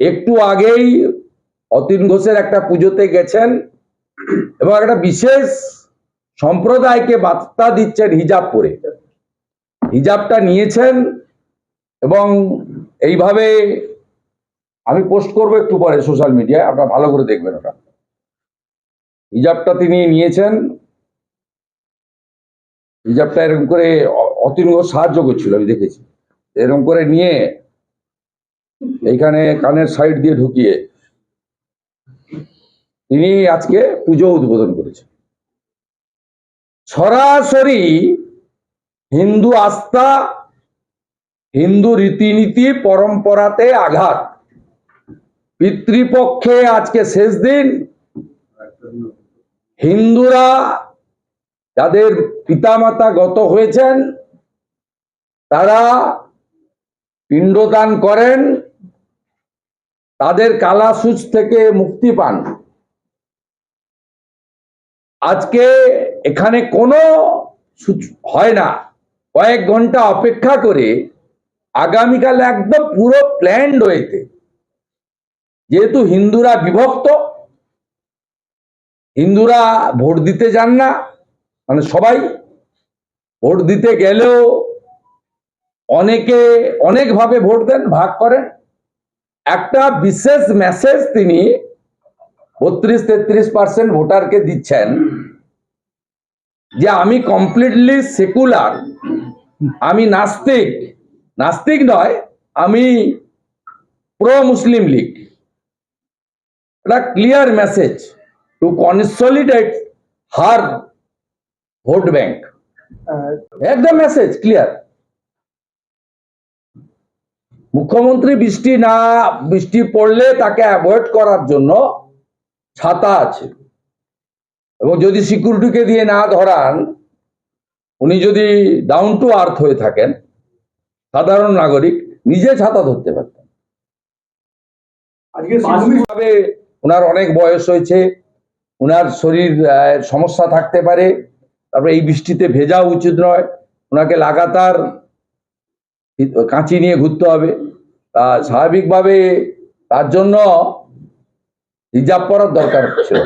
একটু আগেই অতীন ঘোষের একটা পুজোতে গেছেন এবং একটা বিশেষ সম্প্রদায়কে বার্তা দিচ্ছেন হিজাব পরে। হিজাবটা নিয়েছেন এবং এইভাবে আমি পোস্ট করব একটু পরে সোশ্যাল মিডিয়ায়, আপনারা ভালো করে দেখবেন ওটা। হিজাবটা তিনি নিয়েছেন। হিজাবটা এরকম করে অতীন ঘোষ সাহায্য করছিল, আমি দেখেছি। এরকম করে নিয়ে এইখানে কানের সাইড দিয়ে ঢুকিয়ে তিনি আজকে পুজো উদ্বোধন করেছেন। সরাসরি হিন্দু আস্থা, হিন্দু রীতিনীতি পরম্পরাতে আঘাত। পিতৃপক্ষে আজকে শেষ দিন। হিন্দুরা যাদের পিতামাতা গত হয়েছেন, তারা পিণ্ডদান করেন। তাদের কালাসুচ থেকে মুক্তি পান। আজকে এখানে কোনো সূচ- হয় না। কয়েক ঘণ্টা অপেক্ষা করে আগামীকাল একদম পুরো প্ল্যান রয়েছে যেহেতু হিন্দুরা বিভক্ত, হিন্দুরা ভোট দিতে যান না মানে সবাই ভোট দিতে গেলেও অনেকে অনেকভাবে ভোট দেন, ভাগ করেন। একটা বিশেষ মেসেজ তিনি বত্রিশ তেত্রিশ পার্সেন্ট ভোটারকে দিচ্ছেন যে আমি কমপ্লিটলি সেকুলার আমি নাস্তিক নাস্তিক নয় আমি প্রো মুসলিম লীগ এটা clear message to consolidate her vote bank একদম মেসেজ ক্লিয়ার মুখ্যমন্ত্রী বৃষ্টি না বৃষ্টি পড়লে তাকে অ্যাভয়েড করার জন্য ছাতা আছে। এবং যদি সিকিউরিটিকে দিয়ে না ধরান উনি যদি ডাউন টু আর্থ হয়ে থাকেন সাধারণ নাগরিক নিজে ছাতা ধরতে পারতেন। আজকে ভাবে ওনার অনেক বয়স হয়েছে ওনার শরীর সমস্যা থাকতে পারে তারপরে এই বৃষ্টিতে ভেজা উচিত নয় ওনাকে লাগাতার কাঁচি নিয়ে ঘুরতে হবে। তা স্বাভাবিকভাবে তার জন্য হিজাব পরার দরকার ছিল।